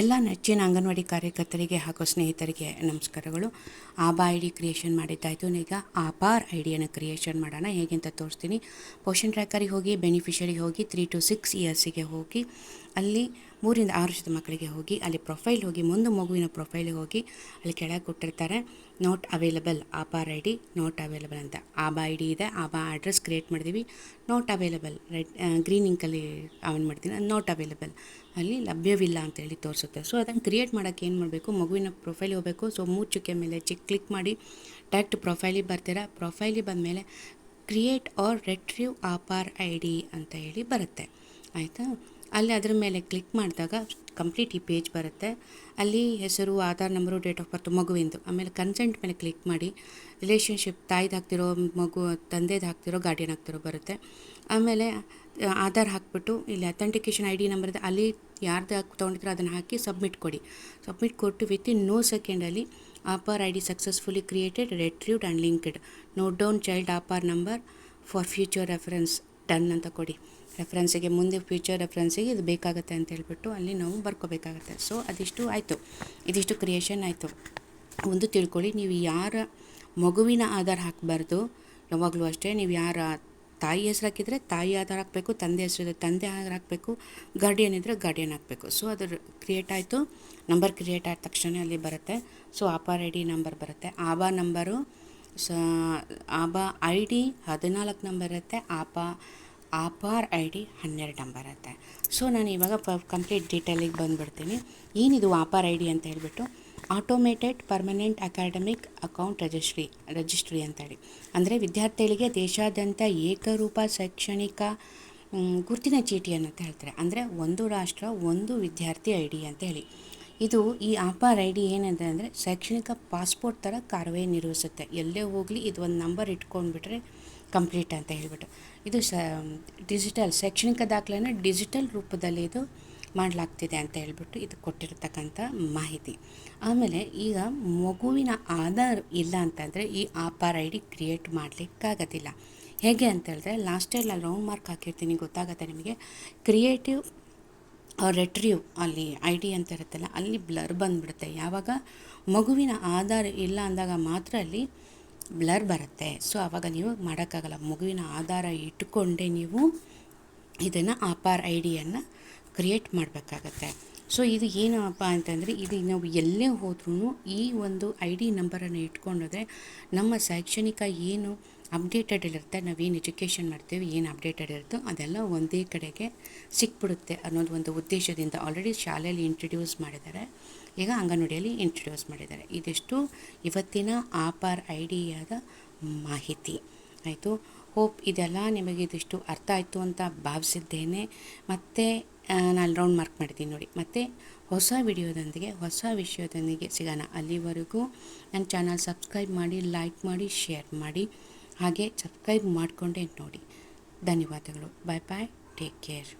ಎಲ್ಲ ನೆಚ್ಚಿನ ಅಂಗನವಾಡಿ ಕಾರ್ಯಕರ್ತರಿಗೆ ಹಾಗೂ ಸ್ನೇಹಿತರಿಗೆ ನಮಸ್ಕಾರಗಳು. ಆಬಾ ಐ ಡಿ ಕ್ರಿಯೇಷನ್ ಮಾಡಿದ್ದಾಯಿತು. ಈಗ ಆಪಾರ್ ಐ ಡಿಯನ್ನು ಕ್ರಿಯೇಷನ್ ಮಾಡೋಣ. ಹೇಗೆ ಅಂತ ತೋರಿಸ್ತೀನಿ. ಪೋಷನ್ ಟ್ರ್ಯಾಕರಿಗೆ ಹೋಗಿ ಬೆನಿಫಿಷರಿಗೆ ಹೋಗಿ ತ್ರೀ ಟು ಸಿಕ್ಸ್ ಇಯರ್ಸಿಗೆ ಹೋಗಿ, ಅಲ್ಲಿ ಮೂರಿಂದ ಆರು ವರ್ಷದ ಮಕ್ಕಳಿಗೆ ಹೋಗಿ, ಅಲ್ಲಿ ಪ್ರೊಫೈಲ್ ಹೋಗಿ ಮುಂದೆ ಮಗುವಿನ ಪ್ರೊಫೈಲ್ಗೆ ಹೋಗಿ, ಅಲ್ಲಿ ಕೆಳಗೆ ಕೊಟ್ಟಿರ್ತಾರೆ. Not available APAAR I D not available ಅಂತ. ಆಬಾ ಐ ಡಿ ಇದೆ. ಆಬಾ ಅಡ್ರೆಸ್ ಕ್ರಿಯೇಟ್ ಮಾಡಿದ್ದೀವಿ ನಾಟ್ ಅವೈಲಬಲ್ ರೆಡ್ ಗ್ರೀನ್ ಇಂಕಲ್ಲಿ ಆನ್ ಮಾಡ್ತೀನಿ. ನಾಟ್ ಅವೈಲಬಲ್ ಅಲ್ಲಿ ಲಭ್ಯವಿಲ್ಲ ಅಂತೇಳಿ ತೋರಿಸುತ್ತೆ. ಸೊ ಅದನ್ನು ಕ್ರಿಯೇಟ್ ಮಾಡೋಕ್ಕೆ ಏನು ಮಾಡಬೇಕು? ಮಗುವಿನ ಪ್ರೊಫೈಲ್ ಹೋಗಬೇಕು. ಸೊ ಮೂರು ಮೇಲೆ ಚೆಕ್ ಕ್ಲಿಕ್ ಮಾಡಿ ಡೈರೆಕ್ಟ್ ಪ್ರೊಫೈಲಿಗೆ ಬರ್ತೀರಾ? ಪ್ರೊಫೈಲಿಗೆ ಬಂದಮೇಲೆ create or retrieve APAAR I D ಅಂತ ಹೇಳಿ ಬರುತ್ತೆ. ಆಯಿತಾ? ಅಲ್ಲಿ ಅದರ ಮೇಲೆ ಕ್ಲಿಕ್ ಮಾಡಿದಾಗ ಕಂಪ್ಲೀಟ್ ಈ ಪೇಜ್ ಬರುತ್ತೆ. ಅಲ್ಲಿ ಹೆಸರು, Aadhaar number date of birth ಮಗುವಿಂದು. ಆಮೇಲೆ ಕನ್ಸೆಂಟ್ ಮೇಲೆ ಕ್ಲಿಕ್ ಮಾಡಿ. ರಿಲೇಷನ್ಶಿಪ್ ತಾಯ್ದು ಹಾಕ್ತಿರೋ, ಮಗು ತಂದೆದು ಹಾಕ್ತಿರೋ ಗಾರ್ಡಿಯನ್ ಹಾಕ್ತಿರೋ ಬರುತ್ತೆ. ಆಮೇಲೆ ಆಧಾರ್ ಹಾಕ್ಬಿಟ್ಟು ಇಲ್ಲಿ ಅಥೆಂಟಿಕೇಷನ್ ಐ ಡಿ ನಂಬರ್ ಇದೆ. ಅಲ್ಲಿ ಯಾರ್ದು ಹಾಕಿ, ತೊಗೊಂಡಿದ್ರೆ ಅದನ್ನು ಹಾಕಿ ಸಬ್ಮಿಟ್ ಕೊಡಿ. ಸಬ್ಮಿಟ್ ಕೊಟ್ಟು within no ಸೆಕೆಂಡಲ್ಲಿ APAAR I D successfully created retrieved and linked note down child APAAR number for future reference done ಅಂತ ಕೊಡಿ. ರೆಫ್ರೆನ್ಸಿಗೆ ಮುಂದೆ ಫ್ಯೂಚರ್ ರೆಫ್ರೆನ್ಸಿಗೆ ಇದು ಬೇಕಾಗುತ್ತೆ ಅಂತ ಹೇಳ್ಬಿಟ್ಟು ಅಲ್ಲಿ ನಾವು ಬರ್ಕೋಬೇಕಾಗತ್ತೆ. ಸೊ ಅದಿಷ್ಟು ಆಯಿತು. ಇದಿಷ್ಟು ಕ್ರಿಯೇಷನ್ ಆಯಿತು. ಒಂದು ತಿಳ್ಕೊಳ್ಳಿ, ನೀವು ಯಾರ ಮಗುವಿನ ಆಧಾರ್ ಹಾಕಬಾರ್ದು, ಯಾವಾಗಲೂ ಅಷ್ಟೇ, ನೀವು ಯಾರ ತಾಯಿ ಹೆಸ್ರು ಹಾಕಿದರೆ ತಾಯಿ ಆಧಾರ್ ಹಾಕಬೇಕು, ತಂದೆ ಹೆಸರು ತಂದೆ ಆಧಾರ ಹಾಕಬೇಕು ಗಾರ್ಡಿಯನ್ ಇದ್ದರೆ ಗಾರ್ಡಿಯನ್ ಹಾಕಬೇಕು. ಸೊ ಅದು ಕ್ರಿಯೇಟ್ ಆಯಿತು. ನಂಬರ್ ಕ್ರಿಯೇಟ್ ಆದ ತಕ್ಷಣ ಅಲ್ಲಿ ಬರುತ್ತೆ. So APAAR I D number ಬರುತ್ತೆ. ಆಬಾ ನಂಬರು ಸ, ಆಬಾ ಐ ಡಿ ಹದಿನಾಲ್ಕು ನಂಬರ್ ಇರುತ್ತೆ. ಆಪಾ ಆಪಾರ್ ಐ ಡಿ ಹನ್ನೆರಡು ನಂಬರ್ ಅಂತೆ. ಸೊ ನಾನು ಇವಾಗ ಪ ಕಂಪ್ಲೀಟ್ ಡೀಟೇಲಿಗೆ ಬಂದುಬಿಡ್ತೀನಿ. ಏನಿದು ಆಪಾರ್ ಐ ಡಿ ಅಂತ ಹೇಳಿಬಿಟ್ಟು? Automated permanent academic account registry registry ಅಂತೇಳಿ. ಅಂದರೆ ವಿದ್ಯಾರ್ಥಿಗಳಿಗೆ ದೇಶಾದ್ಯಂತ ಏಕರೂಪ ಶೈಕ್ಷಣಿಕ ಗುರುತಿನ ಚೀಟಿ ಅಂತ ಹೇಳ್ತಾರೆ. ಅಂದರೆ ಒಂದು ರಾಷ್ಟ್ರ, ಒಂದು ವಿದ್ಯಾರ್ಥಿ ಐ ಡಿ ಅಂತ ಹೇಳಿ ಇದು ಈ ಆಪಾರ್ ಐ ಡಿ ಏನಂದರೆ, ಅಂದರೆ ಶೈಕ್ಷಣಿಕ ಪಾಸ್ಪೋರ್ಟ್ ಥರ ಕಾರ್ಯನಿರ್ವಹಿಸುತ್ತೆ ಎಲ್ಲೇ ಹೋಗಲಿ ಇದು ಒಂದು ನಂಬರ್ ಇಟ್ಕೊಂಡ್ಬಿಟ್ರೆ ಕಂಪ್ಲೀಟ್ ಅಂತ ಹೇಳಿಬಿಟ್ಟು. ಇದು ಸ, ಡಿಜಿಟಲ್ ಶೈಕ್ಷಣಿಕ ದಾಖಲೆಯನ್ನು ಡಿಜಿಟಲ್ ರೂಪದಲ್ಲಿ ಇದು ಮಾಡಲಾಗ್ತಿದೆ ಅಂತ ಹೇಳ್ಬಿಟ್ಟು ಇದು ಕೊಟ್ಟಿರತಕ್ಕಂಥ ಮಾಹಿತಿ. ಆಮೇಲೆ ಈಗ ಮಗುವಿನ ಆಧಾರ್ ಇಲ್ಲ ಅಂತಂದರೆ ಈ ಆಪಾರ್ ಐ ಡಿ ಕ್ರಿಯೇಟ್ ಮಾಡಲಿಕ್ಕಾಗೋದಿಲ್ಲ. ಹೇಗೆ ಅಂತ ಹೇಳಿದ್ರೆ ಲಾಸ್ಟ್ ಅಲ್ಲಿ ರೌಂಡ್ ಮಾರ್ಕ್ ಹಾಕಿರ್ತೀನಿ, ಗೊತ್ತಾಗುತ್ತೆ ನಿಮಗೆ. ಕ್ರಿಯೇಟಿವ್ ರೆಟ್ರಿವ್ ಅಲ್ಲಿ ಐ ಡಿ ಅಂತ ಇರುತ್ತಲ್ಲ, ಅಲ್ಲಿ ಬ್ಲರ್ ಬಂದುಬಿಡುತ್ತೆ. ಯಾವಾಗ ಮಗುವಿನ ಆಧಾರ್ ಇಲ್ಲ ಅಂದಾಗ ಮಾತ್ರ ಅಲ್ಲಿ ಬ್ಲರ್ ಬರುತ್ತೆ. ಸೊ ಆವಾಗ ನೀವು ಮಾಡೋಕ್ಕಾಗಲ್ಲ. ಮಗುವಿನ ಆಧಾರ ಇಟ್ಟುಕೊಂಡೇ ನೀವು ಇದನ್ನು ಆಪಾರ್ ಐ ಡಿಯನ್ನು ಕ್ರಿಯೇಟ್ ಮಾಡಬೇಕಾಗತ್ತೆ. ಸೊ ಇದು ಏನಪ್ಪ ಅಂತಂದರೆ, ಇದು ನಾವು ಎಲ್ಲೇ ಹೋದ್ರೂ ಈ ಒಂದು ಐ ಡಿ ನಂಬರನ್ನು ಇಟ್ಕೊಂಡೋದ್ರೆ ನಮ್ಮ ಶೈಕ್ಷಣಿಕ ಏನು ಅಪ್ಡೇಟೆಡ್ ಇರುತ್ತೆ ನಾವೇನು ಎಜುಕೇಷನ್ ಮಾಡ್ತೀವಿ, ಏನು ಅಪ್ಡೇಟೆಡ್ ಇರುತ್ತೋ ಅದೆಲ್ಲ ಒಂದೇ ಕಡೆಗೆ ಸಿಕ್ಬಿಡುತ್ತೆ ಅನ್ನೋದು ಒಂದು ಉದ್ದೇಶದಿಂದ ಆಲ್ರೆಡಿ ಶಾಲೆಯಲ್ಲಿ ಇಂಟ್ರಡ್ಯೂಸ್ ಮಾಡಿದ್ದಾರೆ. ಈಗ ಅಂಗನವಾಡಿಯಲ್ಲಿ ಇಂಟ್ರಡ್ಯೂಸ್ ಮಾಡಿದ್ದಾರೆ. ಇದಿಷ್ಟು ಇವತ್ತಿನ ಆಪಾರ್ ಐ ಡಿಯಾದ ಮಾಹಿತಿ. ಆಯಿತು? ಹೋಪ್ ಇದೆಲ್ಲ ನಿಮಗೆ ಇದಿಷ್ಟು ಅರ್ಥ ಆಯಿತು ಅಂತ ಭಾವಿಸಿದ್ದೇನೆ. ಮತ್ತು ನಾನು ರೌಂಡ್ ಮಾರ್ಕ್ ಮಾಡಿದ್ದೀನಿ ನೋಡಿ. ಮತ್ತು ಹೊಸ ವಿಡಿಯೋದೊಂದಿಗೆ, ಹೊಸ ವಿಷಯದೊಂದಿಗೆ ಸಿಗೋಣ. ಅಲ್ಲಿವರೆಗೂ ನನ್ನ ಚಾನಲ್ ಸಬ್ಸ್ಕ್ರೈಬ್ ಮಾಡಿ ಲೈಕ್ ಮಾಡಿ ಶೇರ್ ಮಾಡಿ. ಹಾಗೆ ಸಬ್ಸ್ಕ್ರೈಬ್ ಮಾಡಿಕೊಂಡೇ ನೋಡಿ. ಧನ್ಯವಾದಗಳು. ಬಾಯ್ ಬಾಯ್ ಟೇಕ್ ಕೇರ್